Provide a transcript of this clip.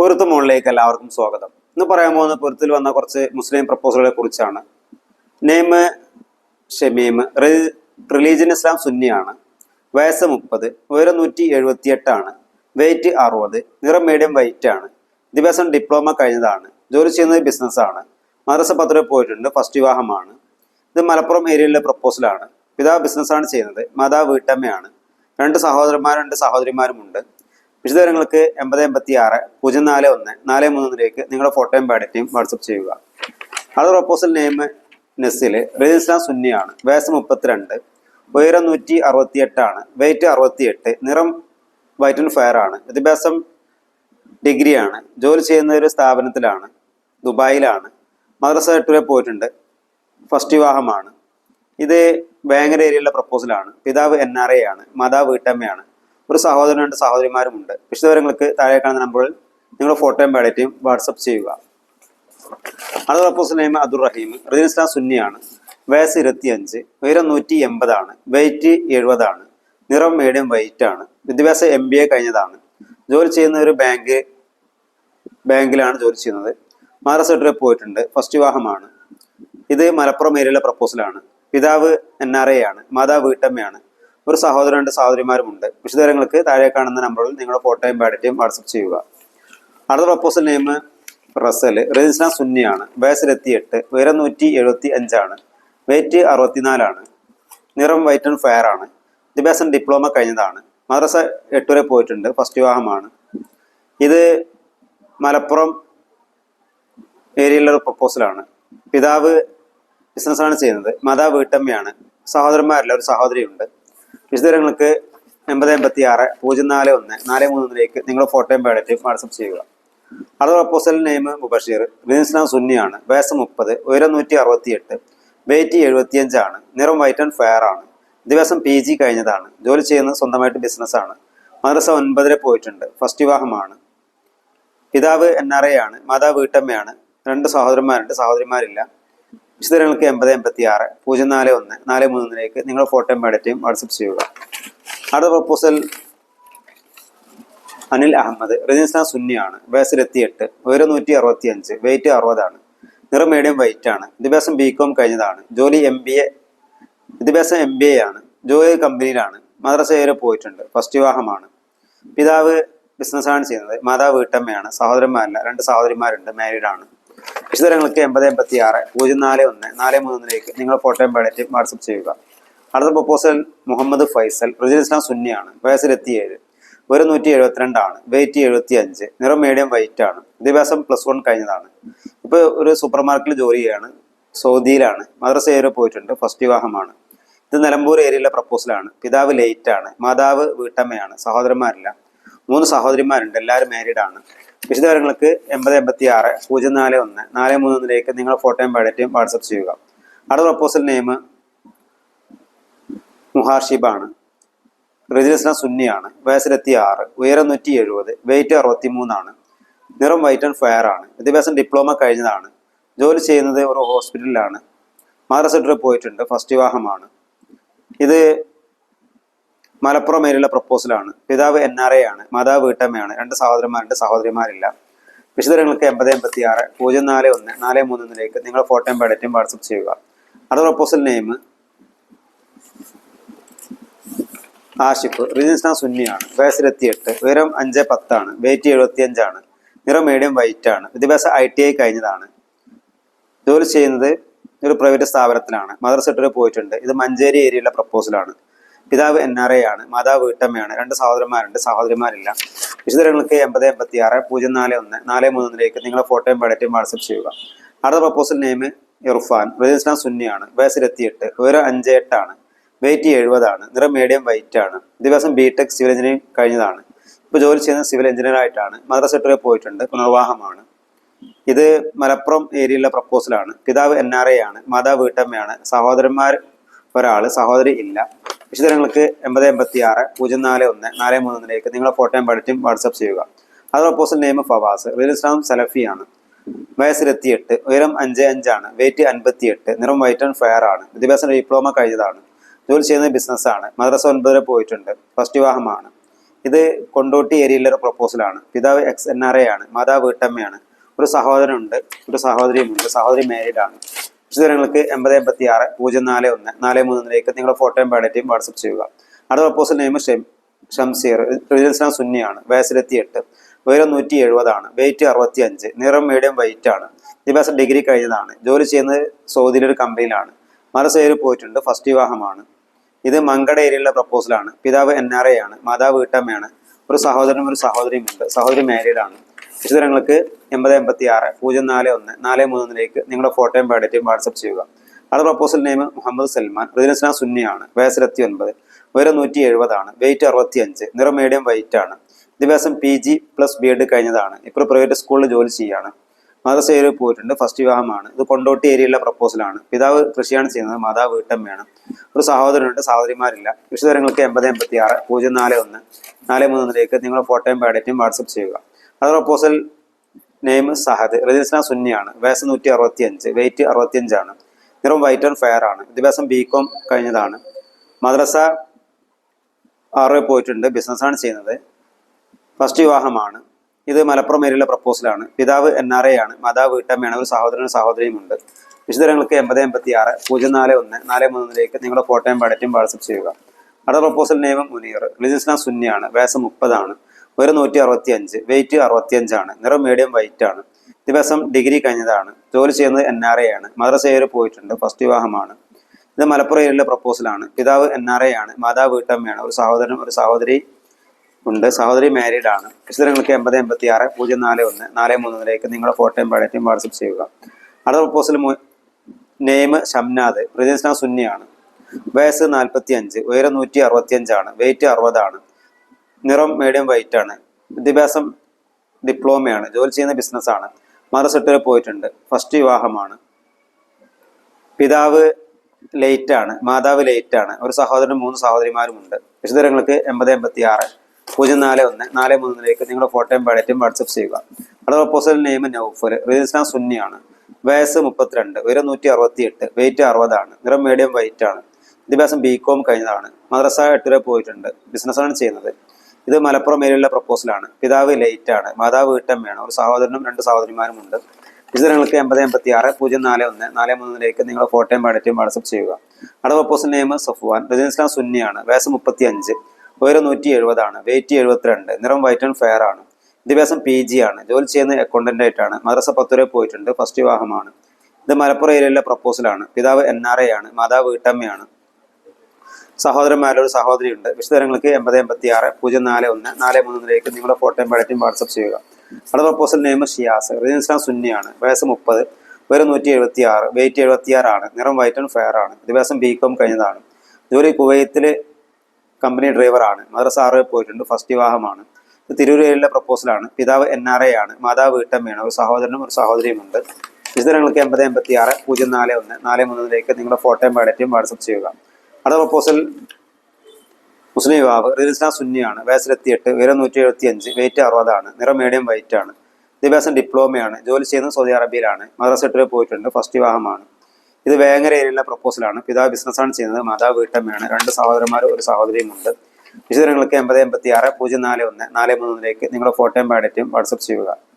പൊരുത്ത് മുകളിലേക്ക് എല്ലാവർക്കും സ്വാഗതം. ഇന്ന് പറയാൻ പോകുന്ന പൊരുത്തിൽ വന്ന കുറച്ച് മുസ്ലിം പ്രപ്പോസലുകളെ കുറിച്ചാണ്. നെയ്മ് ഷമീം റിലീജിയൻ ഇസ്ലാം സുന്നിയാണ്. വയസ്സ് മുപ്പത് ഉയരം നൂറ്റി എഴുപത്തി എട്ടാണ് വെയിറ്റ് അറുപത് നിറം മീഡിയം വൈറ്റ് ആണ്. ദിവസം ഡിപ്ലോമ കഴിഞ്ഞതാണ്. ജോലി ചെയ്യുന്നത് ബിസിനസ്സാണ് മദ്രസ പത്ര പോയിട്ടുണ്ട് ഫസ്റ്റ് വിവാഹമാണ്. ഇത് മലപ്പുറം ഏരിയയിലെ പ്രപ്പോസലാണ് പിതാവ് ബിസിനസ്സാണ് ചെയ്യുന്നത് മാതാവ് വീട്ടമ്മയാണ്. രണ്ട് സഹോദരന്മാരും രണ്ട് സഹോദരിമാരുമുണ്ട്. വിശദവിവരങ്ങൾക്ക് എൺപത് എൺപത്തി ആറ് പൂജ്യം നാല് ഒന്ന് നാല് മൂന്നിലേക്ക് നിങ്ങളുടെ ഫോട്ടോയും ബാഡറ്റയും വാട്സപ്പ് ചെയ്യുക. അത് പ്രപ്പോസൽ നെയിം നെസ്സിൽ റജിസ്ലാം സുന്നിയാണ്. വയസ്സ് മുപ്പത്തിരണ്ട്. ഉയരം നൂറ്റി അറുപത്തി എട്ടാണ് വെയിറ്റ് അറുപത്തി എട്ട് നിറം വൈറ്റ് ആൻഡ് ഫയർ ആണ്. വിദ്യാഭ്യാസം ഡിഗ്രിയാണ്. ജോലി ചെയ്യുന്ന ഒരു സ്ഥാപനത്തിലാണ്. ദുബായിലാണ്. മദ്രസ എട്ട് പോയിട്ടുണ്ട്. ഫസ്റ്റ് വിവാഹമാണ്. ഇത് ബാങ്കർ ഏരിയയിലെ പ്രപ്പോസലാണ് പിതാവ് എൻ ആർ എ ആണ്. മാതാവ് വീട്ടമ്മയാണ്. ഒരു സഹോദരനും രണ്ട് സഹോദരിമാരുമുണ്ട്. വിശദവിവരങ്ങൾക്ക് താഴെ കാണുന്ന നമ്പറിൽ നിങ്ങളുടെ ഫോട്ടോയും ബയോഡേറ്റയും വാട്സപ്പ് ചെയ്യുക. അടുത്ത പ്രപ്പോസൽ നെയിം അബ്ദുൾ റഹീം റജിസ്ട്രാ സുന്നിയാണ് വയസ്സ് ഇരുപത്തിയഞ്ച് ഉയരം നൂറ്റി എൺപതാണ് വെയിറ്റ് എഴുപതാണ് നിറം മീഡിയം വൈറ്റ് ആണ് വിദ്യാഭ്യാസം എം ബി എ കഴിഞ്ഞതാണ്. ജോലി ചെയ്യുന്ന ഒരു ബാങ്ക് ബാങ്കിലാണ് ജോലി ചെയ്യുന്നത്. മഹാരാഷ്ട്രയിൽ പോയിട്ടുണ്ട് ഫസ്റ്റ് വിവാഹമാണ്. ഇത് മലപ്പുറം ഏരിയയിലെ പ്രപ്പോസലാണ് പിതാവ് എൻ ആർ എ ആണ് മാതാവ് വീട്ടമ്മയാണ്. ഒരു സഹോദരൻ രണ്ട് സഹോദരിമാരുമുണ്ട്. വിശദവിവരങ്ങൾക്ക് താഴെ കാണുന്ന നമ്പറിൽ നിങ്ങളുടെ ഫോട്ടോയും ബാഡറ്റയും വാട്സപ്പ് ചെയ്യുക. അടുത്ത പ്രപ്പോസൽ നെയിം റസൽ രജിസ്ന സുന്നിയാണ്. വയസ്സിലെത്തി എട്ട് ഉയരം നൂറ്റി എഴുപത്തി അഞ്ചാണ് വെയിറ്റ് അറുപത്തിനാലാണ് നിറം വൈറ്റ് ആൻഡ് ഫയർ ആണ് വിദ്യാഭ്യാസം ഡിപ്ലോമ കഴിഞ്ഞതാണ് മദ്രസ എട്ട് വരെ പോയിട്ടുണ്ട് ഫസ്റ്റ് വിവാഹമാണ്. ഇത് മലപ്പുറം ഏരിയയിലുള്ള ഒരു പ്രപ്പോസലാണ് പിതാവ് ബിസിനസ്സാണ് ചെയ്യുന്നത് മാതാവ് വീട്ടമ്മയാണ് സഹോദരന്മാരില്ല ഒരു സഹോദരിയുണ്ട്. വിശദവിവരങ്ങൾക്ക് എൺപത് എൺപത്തി ആറ് പൂജ്യം നാല് ഒന്ന് നാല് മൂന്നിലേക്ക് നിങ്ങൾ ഫോട്ടോയും ബയോഡേറ്റയും വാട്സപ്പ് ചെയ്യുക. അടുത്ത പ്രപ്പോസൽ നെയിം മുബഷീർ ബിസിനാം സുന്നിയാണ് വയസ്സ് മുപ്പത് ഉയരം നൂറ്റി അറുപത്തി എട്ട് വെയിറ്റ് എഴുപത്തിയഞ്ചാണ് നിറം വൈറ്റ് ആൻഡ് ഫെയർ ആണ്. ദിവസം പി ജി കഴിഞ്ഞതാണ് ജോലി ചെയ്യുന്നത് സ്വന്തമായിട്ട് ബിസിനസ്സാണ് മദ്രസ ഒൻപതിലെ പോയിട്ടുണ്ട് ഫസ്റ്റ് വിവാഹമാണ്. പിതാവ് എൻ ആർ എ ആണ് മാതാവ് വീട്ടമ്മയാണ് രണ്ട് സഹോദരന്മാരുണ്ട് സഹോദരിമാരില്ല. വിശദങ്ങൾക്ക് എൺപത് എൺപത്തി ആറ് പൂജ്യം നാല് ഒന്ന് നാല് മൂന്നിലേക്ക് നിങ്ങൾ ഫോട്ടോയും ബാഡറ്റയും വാട്സപ്പ് ചെയ്യുക. അടുത്ത പ്രപ്പോസൽ അനിൽ അഹമ്മദ് റജിസ്ന സുന്നിയാണ് വയസ്സിലെത്തി എട്ട് ഉയരം നൂറ്റി അറുപത്തി അഞ്ച് വെയിറ്റ് അറുപതാണ് നിറം മീഡിയം വൈറ്റ് ആണ് വിദ്യാഭ്യാസം ബി കോം കഴിഞ്ഞതാണ് ജോലി എം ബി എ വിദ്യാഭ്യാസം എം ബി എ ആണ് ജോലി കമ്പനിയിലാണ് മദ്രസ വരെ പോയിട്ടുണ്ട് ഫസ്റ്റ് വിവാഹമാണ്. പിതാവ് ബിസിനസ്സാണ് ചെയ്യുന്നത് മാതാവ് വീട്ടമ്മയാണ് സഹോദരന്മാരല്ല രണ്ട് സഹോദരിമാരുണ്ട് മാരീഡാണ് വിശദങ്ങൾക്ക് എൺപത് എൺപത്തി ആറ് പൂജ്യം നാല് ഒന്ന് നാല് മൂന്നിലേക്ക് നിങ്ങൾ ഫോട്ടോയും പാടേറ്റ് വാട്സപ്പ് ചെയ്യുക. അടുത്ത പ്രപ്പോസൽ മുഹമ്മദ് ഫൈസൽ റിജിൽ ഇസ്ലാം സുന്നിയാണ് വയസ്സിലെത്തി ഏഴ് ഒരു നൂറ്റി എഴുപത്തിരണ്ടാണ് വെയിറ്റ് എഴുപത്തി അഞ്ച് നിറം മീഡിയം വൈറ്റ് ആണ് വിദ്യാഭ്യാസം പ്ലസ് വൺ കഴിഞ്ഞതാണ്. ഇപ്പോൾ ഒരു സൂപ്പർ മാർക്കറ്റിൽ ജോലി ചെയ്യാണ് സൗദിയിലാണ് മദ്രസ ഏരിയ പോയിട്ടുണ്ട് ഫസ്റ്റ് വിവാഹമാണ്. ഇത് നിലമ്പൂർ ഏരിയയിലെ പ്രപ്പോസലാണ് പിതാവ് ലേറ്റ് ആണ് മാതാവ് വീട്ടമ്മയാണ് സഹോദരന്മാരില്ല മൂന്ന് സഹോദരിമാരുണ്ട് എല്ലാവരും മാരീഡ് ആണ്. വിശദവിവരങ്ങൾക്ക് എൺപത് എൺപത്തി ആറ് പൂജ്യം നാല് ഒന്ന് നാല് മൂന്നിലേക്ക് നിങ്ങൾ ഫോട്ടോയും ബയോഡേറ്റയും വാട്സപ്പ് ചെയ്യുക. അടുത്ത പ്രപ്പോസൽ നെയിം മുഹാഷിബാണ് റിജിസ്ന സുന്നിയാണ്. വയസ്സിലെത്തി ആറ് ഉയരം നൂറ്റി എഴുപത് വെയിറ്റ് അറുപത്തി മൂന്നാണ് നിറം വൈറ്റ് ആൻഡ് ഫയർ ആണ്. വിദ്യാഭ്യാസം ഡിപ്ലോമ കഴിഞ്ഞതാണ്. ജോലി ചെയ്യുന്നത് ഒരു ഹോസ്പിറ്റലിലാണ് മദ്രസ പോയിട്ടുണ്ട്. ഫസ്റ്റ് വിവാഹമാണ്. ഇത് മലപ്പുറം ഏരിയയിലെ പ്രപ്പോസലാണ് പിതാവ് എൻ ആർ എ ആണ് മാതാവ് വീട്ടമ്മയാണ് രണ്ട് സഹോദരന്മാരുണ്ട് സഹോദരിമാരില്ല. വിശദങ്ങൾക്ക് എൺപത് എൺപത്തി ആറ് പൂജ്യം നാല് ഒന്ന് നാല് മൂന്നിലേക്ക് നിങ്ങൾ ഫോട്ടോയും ബയോഡറ്റും വാട്സപ്പ് ചെയ്യുക. അടുത്ത പ്രപ്പോസൽ നെയിം ആഷിഫ് റിജിസ്ന സുന്നിയാണ് വയസ്സിലെത്തി എട്ട് ഉയരം അഞ്ച് പത്താണ് വെയിറ്റ് എഴുപത്തി അഞ്ചാണ് നിറം മീഡിയം വൈറ്റ് ആണ് വിദ്യാഭ്യാസം ഐ ടി ഐ കഴിഞ്ഞതാണ്. ജോലി ചെയ്യുന്നത് ഒരു പ്രൈവറ്റ് സ്ഥാപനത്തിലാണ് മദർ സെക്ടറിൽ പോയിട്ടുണ്ട് ഇത് മഞ്ചേരി ഏരിയയിലെ പ്രപ്പോസലാണ് പിതാവ് എൻ ആർ എ ആണ് മാതാവ് വീട്ടമ്മയാണ് രണ്ട് സഹോദരന്മാരുണ്ട് സഹോദരിമാരില്ല. വിശദങ്ങൾക്ക് എൺപത് എൺപത്തി ആറ് പൂജ്യം നാല് ഒന്ന് നാല് മൂന്നിലേക്ക് നിങ്ങളുടെ ഫോട്ടോയും ബയോഡറ്റും വാട്സപ്പ് ചെയ്യുക. അടുത്ത പ്രപ്പോസൽ നെയിം ഇർഫാൻ രജിസ്ട്രാൻ സുന്നിയാണ് വയസ്സ് എട്ട് ഉയരം അഞ്ച് എട്ടാണ് വെയിറ്റ് എഴുപതാണ് നിറം മീഡിയം വൈറ്റ് ആണ് ദിവസം ബി ടെക് സിവിൽ എഞ്ചിനീയറിംഗ് കഴിഞ്ഞതാണ്. ഇപ്പോൾ ജോലി ചെയ്യുന്ന സിവിൽ എഞ്ചിനീയർ ആയിട്ടാണ് മദ്രസ പോയിട്ടുണ്ട് പുനർവാഹമാണ് ഇത് മലപ്പുറം ഏരിയയിലെ പ്രപ്പോസലാണ് പിതാവ് എൻ ആർ എ ആണ് മാതാവ് വീട്ടമ്മയാണ് സഹോദരന്മാർ ഒരാൾ സഹോദരി ഇല്ല. വിശദങ്ങൾക്ക് എൺപത് എൺപത്തി ആറ് പൂജ്യം നാല് ഒന്ന് നാല് മൂന്നിലേക്ക് നിങ്ങളുടെ ഫോട്ടോയും പഠിച്ചും വാട്സപ്പ് ചെയ്യുക. അത് പ്രപ്പോസൽ നെയിം ഫവാസ് റിയൽ ഇസ്ലാം സലഫിയാണ് വയസ്സിലെത്തിയെട്ട് ഉയരം അഞ്ച് അഞ്ചാണ് വെയിറ്റ് അൻപത്തി എട്ട് നിറം വൈറ്റ് ആൻഡ് ഫയർ ആണ് വിദ്യാഭ്യാസം ഡിപ്ലോമ കഴിഞ്ഞതാണ് ജോലി ചെയ്യുന്നത് ബിസിനസ്സാണ് മദ്രസ ഒൻപത് വരെ പോയിട്ടുണ്ട് ഫസ്റ്റ് വിവാഹമാണ്. ഇത് കൊണ്ടോട്ടി ഏരിയയിലെ ഒരു പ്രപ്പോസലാണ് പിതാവ് എക്സ് എൻ ആർ എ ആണ് മാതാവ് വീട്ടമ്മയാണ്. ഒരു സഹോദരനുണ്ട് ഒരു സഹോദരിയുമുണ്ട് സഹോദരി മാരീഡ് ആണ്. വിശദങ്ങൾക്ക് എൺപത് എൺപത്തി ആറ് പൂജ്യം നാല് ഒന്ന് നാല് മൂന്നിലേക്ക് നിങ്ങളുടെ ഫോട്ടോയും ബയോഡേറ്റയും വാട്സപ്പ് ചെയ്യുക. അടുത്ത പ്രപ്പോസൽ നെയിം ഷെം ഷംസീർ റിജൽസ്ലാം സുന്നിയാണ് വയസ്സിലെത്തി എട്ട് ഉയരം നൂറ്റി എഴുപതാണ് വെയിറ്റ് അറുപത്തി അഞ്ച് നിറം മീഡിയം വൈറ്റ് ആണ്. വിദ്യാഭ്യാസം ഡിഗ്രി കഴിഞ്ഞതാണ് ജോലി ചെയ്യുന്നത് സൗദിയിലെ ഒരു കമ്പനിയിലാണ് മറസേര് പോയിട്ടുണ്ട് ഫസ്റ്റ് വിവാഹമാണ്. ഇത് മങ്കട ഏരിയയിലുള്ള പ്രപ്പോസലാണ് പിതാവ് എൻ ആർ എ ആണ് മാതാവ് വീട്ടമ്മയാണ്. ഒരു സഹോദരനും ഒരു സഹോദരിയുമുണ്ട് സഹോദരി മാരീഡാണ് വിശദങ്ങൾക്ക് എൺപത് എൺപത്തി ആറ് പൂജ്യം നാല് ഒന്ന് നാല് മൂന്നിലേക്ക് നിങ്ങളുടെ ഫോട്ടോയും ബയോഡേറ്റയും വാട്സപ്പ് ചെയ്യുക. അത് പ്രപ്പോസൽ നെയിം മുഹമ്മദ് സൽമാൻ റജിനസ്ന സുന്നിയാണ് വയസ്സിലെത്തി ഒൻപത് ഉയരം നൂറ്റി എഴുപതാണ് വെയിറ്റ് അറുപത്തി അഞ്ച് നിറം മീഡിയം വൈറ്റ് ആണ്. വിദ്യാഭ്യാസം P G plus B Ed കഴിഞ്ഞതാണ്. ഇപ്പോൾ പ്രൈവറ്റ് സ്കൂളിൽ ജോലി ചെയ്യാണ്. മദ്രസയിൽ പോയിട്ടുണ്ട് ഫസ്റ്റ് വിവാഹമാണ്. ഇത് കൊണ്ടോട്ടി ഏരിയയിലെ പ്രപ്പോസലാണ് പിതാവ് കൃഷിയാണ് ചെയ്യുന്നത് മാതാവ് വീട്ടമ്മയാണ്. ഒരു സഹോദരനുണ്ട് സഹോദരിമാരില്ല. വിശദങ്ങൾക്ക് എൺപത് എൺപത്തി ആറ് പൂജ്യം നാല് ഒന്ന് നാല് മൂന്നിലേക്ക് നിങ്ങളുടെ ഫോട്ടോയും ബയോഡേറ്റയും വാട്സപ്പ് ചെയ്യുക. അത് പ്രപ്പോസൽ നെയിം സഹദ് റജിസ്ന സുന്നിയാണ്. വയസ്സ് നൂറ്റി അറുപത്തി അഞ്ച് വെയിറ്റ് അറുപത്തി അഞ്ചാണ് നിറം വൈറ്റ് ആൻഡ് ഫെയർ ആണ്. വിദ്യാഭ്യാസം ബി കോം കഴിഞ്ഞതാണ്. മദ്രസ ആറ് പോയിട്ടുണ്ട്. ബിസിനസ്സാണ് ചെയ്യുന്നത്. ഫസ്റ്റ് വിവാഹമാണ്. ഇത് മലപ്പുറം ഏരിയയിലെ പ്രപ്പോസലാണ് പിതാവ് എൻ ആർ എ ആണ്. മാതാവ് വീട്ടമ്മയാണ്. ഒരു സഹോദരനും സഹോദരിയും ഉണ്ട്. വിശദങ്ങൾക്ക് എൺപത് എൺപത്തി ആറ് പൂജ്യം നാല് ഒന്ന് നാല് മൂന്നിലേക്ക് നിങ്ങളുടെ ഫോട്ടോയും ബഡറ്റും വാട്സപ്പ് ചെയ്യുക. അടുത്ത പ്രപ്പോസൽ നെയ്മം മുനീർ റിജിസ്ന സുന്നിയാണ്. വയസ്സ് മുപ്പതാണ്. ഒരു നൂറ്റി അറുപത്തി അഞ്ച് വെയിറ്റ് അറുപത്തി അഞ്ചാണ് നിറം മീഡിയം വൈറ്റ് ആണ്. ദിവസം ഡിഗ്രി കഴിഞ്ഞതാണ്. ജോലി ചെയ്യുന്നത് എൻ ആർ എ ആണ്. മദ്രസയിൽ പോയിട്ടുണ്ട്. ഫസ്റ്റ് വിവാഹമാണ്. ഇത് മലപ്പുറം ഏരിയയിലെ പ്രപ്പോസലാണ് പിതാവ് എൻ ആർ എ ആണ്. മാതാവ് വീട്ടമ്മയാണ്. ഒരു സഹോദരൻ ഒരു സഹോദരി ഉണ്ട്. സഹോദരി മാരീഡ് ആണ്. വിശദങ്ങൾക്ക് എൺപത് എൺപത്തി ആറ് പൂജ്യം നാല് ഒന്ന് നാല് മൂന്നിലേക്ക് നിങ്ങളുടെ ഫോട്ടോയും ബയോഡേറ്റയും വാട്സപ്പ് ചെയ്യുക. അടുത്ത പ്രപ്പോസൽ നെയിം ഷംനാദ്. പ്രജൻസ്ന സുന്നിയാണ്. വയസ്സ് നാൽപ്പത്തി അഞ്ച് ഉയരം നൂറ്റി അറുപത്തി അഞ്ചാണ് വെയിറ്റ് അറുപതാണ്. നിറം മീഡിയം വൈറ്റ് ആണ്. വിദ്യാഭ്യാസം ഡിപ്ലോമയാണ് ജോലി ചെയ്യുന്ന ബിസിനസ്സാണ് മറുസെട്ടിൽ പോയിട്ടുണ്ട്. ഫസ്റ്റ് വിവാഹമാണ്. പിതാവ് ലേറ്റ് ആണ്. മാതാവ് ലേറ്റ് ആണ്. ഒരു സഹോദരനും മൂന്ന് സഹോദരിമാരുമുണ്ട് വിശദങ്ങൾക്ക് എൺപത് എൺപത്തി ആറ് പൂജ്യം നാല് ഒന്ന് നാല് മൂന്നിലേക്ക് നിങ്ങളുടെ ഫോട്ടോയും ബഡറ്റും വാട്സപ്പ് ചെയ്യുക. അടുത്ത പ്രപ്പോസൽ നെയിം നൗഫൽ. റിജിസ്ട്രാൻ സുന്നിയാണ്. വയസ്സ് മുപ്പത്തിരണ്ട് ഉയരം നൂറ്റി അറുപത്തി എട്ട് വെയിറ്റ് അറുപതാണ് നിറം മീഡിയം വൈറ്റ് ആണ്. വിദ്യാഭ്യാസം ബി കോം കഴിഞ്ഞതാണ്. മദ്രസ എട്ടിലെ പോയിട്ടുണ്ട്. ബിസിനസ്സാണ് ചെയ്യുന്നത്. ഇത് മലപ്പുറം മേലുള്ള പ്രപ്പോസലാണ് പിതാവ് ലേറ്റ് ആണ്. മാതാവ് വീട്ടമ്മയാണ്. ഒരു സഹോദരനും രണ്ട് സഹോദരിമാരും ഉണ്ട്. വിശദങ്ങൾക്ക് എൺപത് എൺപത്തി ആറ് പൂജ്യം നാല് ഒന്ന് നാല് മൂന്നിലേക്ക് നിങ്ങളുടെ ഫോട്ടോയും പാടറ്റും വാട്സപ്പ് ചെയ്യുക. അവിടെ പ്രപ്പോസൽ നെയിം സഫ്വാൻ. റജിൻസ്ലാം സുന്നിയാണ്. വയസ്സ് മുപ്പത്തി അഞ്ച് ഉയരം നൂറ്റി എഴുപതാണ് വെയിറ്റ് എഴുപത്തിരണ്ട്. നിറം വൈറ്റ് ആൻഡ് ഫെയർ ആണ്. വിദ്യാഭ്യാസം പി ജി ആണ്. ജോലി ചെയ്യുന്ന അക്കൗണ്ടന്റ് ആയിട്ടാണ് മദ്രസ പത്തുവരെ പോയിട്ടുണ്ട്. ഫസ്റ്റ് വിവാഹമാണ്. ഇത് മലപ്പുറം ഏരിയയിലെ പ്രപ്പോസലാണ് പിതാവ് എൻ ആർ എ ആണ്. മാതാവ് വീട്ടമ്മയാണ്. സഹോദരന്മാരുടെ ഒരു സഹോദരിയുണ്ട്. വിശദങ്ങൾക്ക് എൺപത് എൺപത്തി ആറ് പൂജ്യം നാല് ഒന്ന് നാല് മൂന്നിലേക്ക് നിങ്ങളുടെ ഫോട്ടോയും ബഡറ്റും വാട്സപ്പ് ചെയ്യുക. അവിടെ പ്രപ്പോസൽ നെയിം ഷിയാസ്. റജിൻസ്ലാം സുന്നിയാണ്. വയസ്സ് മുപ്പത്. വെറും നൂറ്റി എഴുപത്തി ആറ് വെയിറ്റ് എഴുപത്തി ആറാണ് നിറം വൈറ്റ് ആൻഡ് ഫെയർ ആണ്. വിദ്യാഭ്യാസം ബി കോം കഴിഞ്ഞതാണ്. ജോലി കുവൈത്തിൽ കമ്പനി ഡ്രൈവറാണ് മദ്രസ ആറ് പോയിട്ടുണ്ട്. ഫസ്റ്റ് വിവാഹമാണ്. ഇത് തിരൂരയിലെ പ്രപ്പോസലാണ് പിതാവ് എൻ ആർ എ ആണ്. മാതാവ് വീട്ടമ്മയാണ്. ഒരു സഹോദരനും ഒരു സഹോദരിയുമുണ്ട്. വിശദങ്ങൾക്ക് എൺപത് എൺപത്തി ആറ് പൂജ്യം നാല് ഒന്ന് നാല് മൂന്നിലേക്ക് നിങ്ങളുടെ ഫോട്ടോയും ബയോഡേറ്റയും വാട്സപ്പ് ചെയ്യുക. അടുത്ത പ്രപ്പോസൽ മുസ്ലിം യുവാവ് റിലിസ്ന സുന്നിയാണ്. വയസ്സിലെത്തിയെട്ട് ഉയരം നൂറ്റി എഴുപത്തി അഞ്ച് വെയിറ്റ് അറുപതാണ് നിറം മീഡിയം വൈറ്റ് ആണ്. വിദ്യാഭ്യാസം ഡിപ്ലോമയാണ് ജോലി ചെയ്യുന്നത് സൗദി അറേബ്യയിലാണ്. മദ്രസ പോയിട്ടുണ്ട് ഫസ്റ്റ് വിവാഹമാണ്. ഇത് വേങ്ങര ഏരിയയിലെ പ്രപ്പോസലാണ് പിതാവ് ബിസിനസ്സാണ് ചെയ്യുന്നത് മാതാവ് വീട്ടമ്മയാണ്. രണ്ട് സഹോദരന്മാരും ഒരു സഹോദരിയുമുണ്ട്. വിശദങ്ങൾക്ക് എൺപത് എൺപത്തി ആറ് പൂജ്യം നാല് ഒന്ന് നാല് മൂന്നിലേക്ക് നിങ്ങളുടെ ഫോട്ടോയും ബയോഡേറ്റയും വാട്സപ്പ് ചെയ്യുക.